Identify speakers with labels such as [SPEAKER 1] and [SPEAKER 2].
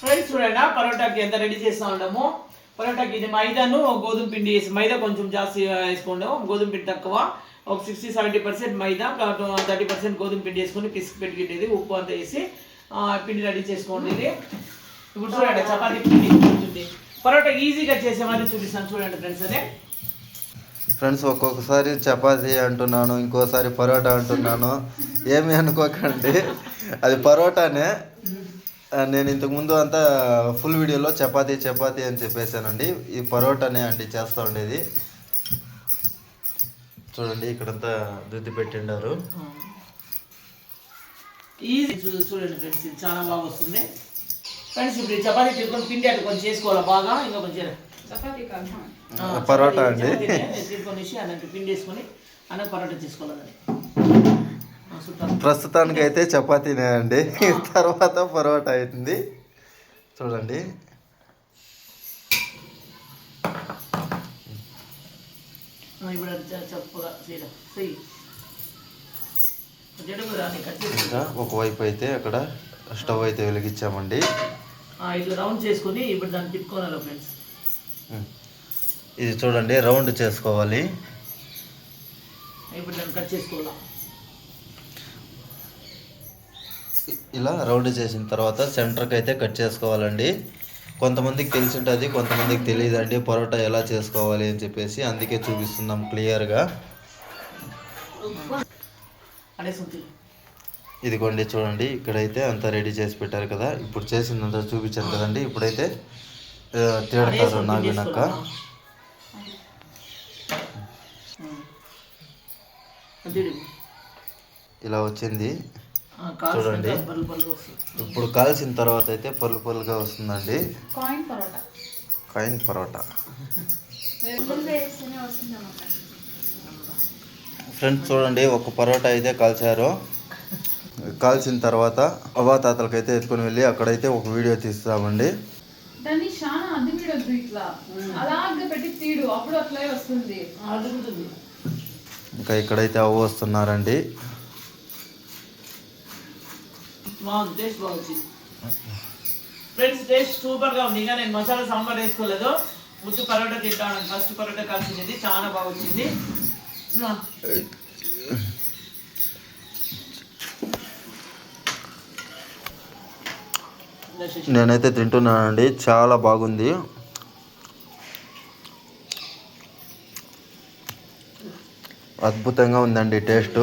[SPEAKER 1] Friends చూడండి పరోటాకి ఎంత ready చేస్తా ఉండము పరోటాకి ఇది మైదాను గోధుమ పిండి వేసి మైదా కొంచెం జాస్తి వేసుకుంటాము గోధుమ పిండి తక్కువ ఒక sixty seventy percent maida thirty percent గోధుమ పిండి వేసుకొని పిసికి పెట్టుకునేది ఉప్పు అంతా వేసి పిండి రెడీ చేసుకోండి ఇది. ఇప్పుడు చూడండి చపాతీ పిండి ఉంటుంది. పరోటా ఈజీగా చేసేవాడిని చూపిస్తాను. చూడండి ఫ్రెండ్స్ అదే.
[SPEAKER 2] ఫ్రెండ్స్ ఒక్కొక్కసారి చపాతీ అంటున్నాను ఇంకోసారి పరోటా అంటున్నాను. ఏమి అనుకోకండి. అది పరోటానే. నేను ఇంతకు ముందు అంతా ఫుల్ వీడియోలో చపాతీ చపాతీ అని చెప్పేశానండి. ఈ పరోటానే అండి చేస్తూ ఉండేది. చూడండి ఇక్కడంతా దుద్ది పెట్టిండారు.
[SPEAKER 1] ఈజీ చూ- చూడండి ఫ్రెండ్స్ ఇది చాలా బాగా వస్తుంది. ఫ్రెండ్స్ ఇప్పుడు ఈ చపాతీ తీసుకొని పిండి అటు కొంచెం చేసుకోవాలి బాగా? ఇంకా కొంచెం ఆ,
[SPEAKER 2] పరోటా అండి.
[SPEAKER 1] అన్నట్టు పిండి వేసుకొని అన్న పరోటా చేసుకోవాలని సూపర్
[SPEAKER 2] ప్రస్తుతానికి అయితే చపాతీనే అండి తర్వాత పరోటా అవుతుంది. చూడండి. ఇంకా ఒకవైపు అయితే అక్కడ స్టవ్ అయితే వెలిగించామండి.
[SPEAKER 1] ఆ, ఇట్లా రౌండ్ చేసుకొని ఇప్పుడు దాన్ని తిప్పుకోవాలి ఫ్రెండ్స్.
[SPEAKER 2] ఉం. ఇది చూడండి రౌండ్ చేసుకోవాలి.
[SPEAKER 1] ఇప్పుడు దాన్ని కట్ చేసుకోవాలా?
[SPEAKER 2] ఇలా రౌండ్ చేసిన తర్వాత సెంటర్కి అయితే కట్ చేసుకోవాలండి. కొంతమందికి తెలిసి ఉంటుంది కొంతమందికి తెలియదండి పరోటా ఎలా చేసుకోవాలి అని చెప్పేసి అందుకే చూపిస్తున్నాం క్లియర్గా. ఇదిగోండి చూడండి ఇక్కడైతే అంతా రెడీ చేసి పెట్టారు కదా. ఇప్పుడు చేసిందంతా చూపించారు కదండి ఇప్పుడైతే తిడతారు నాగినాక ఇలా వచ్చింది. చూడండి. ఇప్పుడు కాల్చిన తర్వాత అయితే పళ్ళు పళ్ళుగా వస్తుందండి.
[SPEAKER 3] కాయిన్ పరోటా.
[SPEAKER 2] కాయిన్ ఫ్రెండ్స్ చూడండి ఒక పరోటా అయితే కాల్చారు. కాల్చిన తర్వాత అవాతాతలకైతే ఎత్తుకొని వెళ్ళి అక్కడైతే ఒక వీడియో తీస్తామండి.
[SPEAKER 3] దాన్ని చాలా అద్దెమిడొద్దు ఇట్లా. అలాగే పెట్టి తీడు అప్పుడు అట్లే వస్తుంది.
[SPEAKER 1] అడుగుతుంది
[SPEAKER 2] ఇంకా ఇక్కడైతే అవ్వ వస్తున్నారండి.
[SPEAKER 1] బాగుంది టేస్ట్ బాగా వచ్చింది ఫ్రెండ్స్ టేస్ట్ సూపర్గా ఉంది. ఇంకా నేను మసాలా సాంబార్ వేసుకోలేదు. ముద్దు పరోటా తింటాను. ఫస్ట్ పరోటా కాల్చింది. చాలా బాగా వచ్చింది. ఆ, ఇలా చేసి-
[SPEAKER 2] నేనైతే తింటున్నానండి. చాలా బాగుంది. అద్భుతంగా ఉందండి టేస్ట్.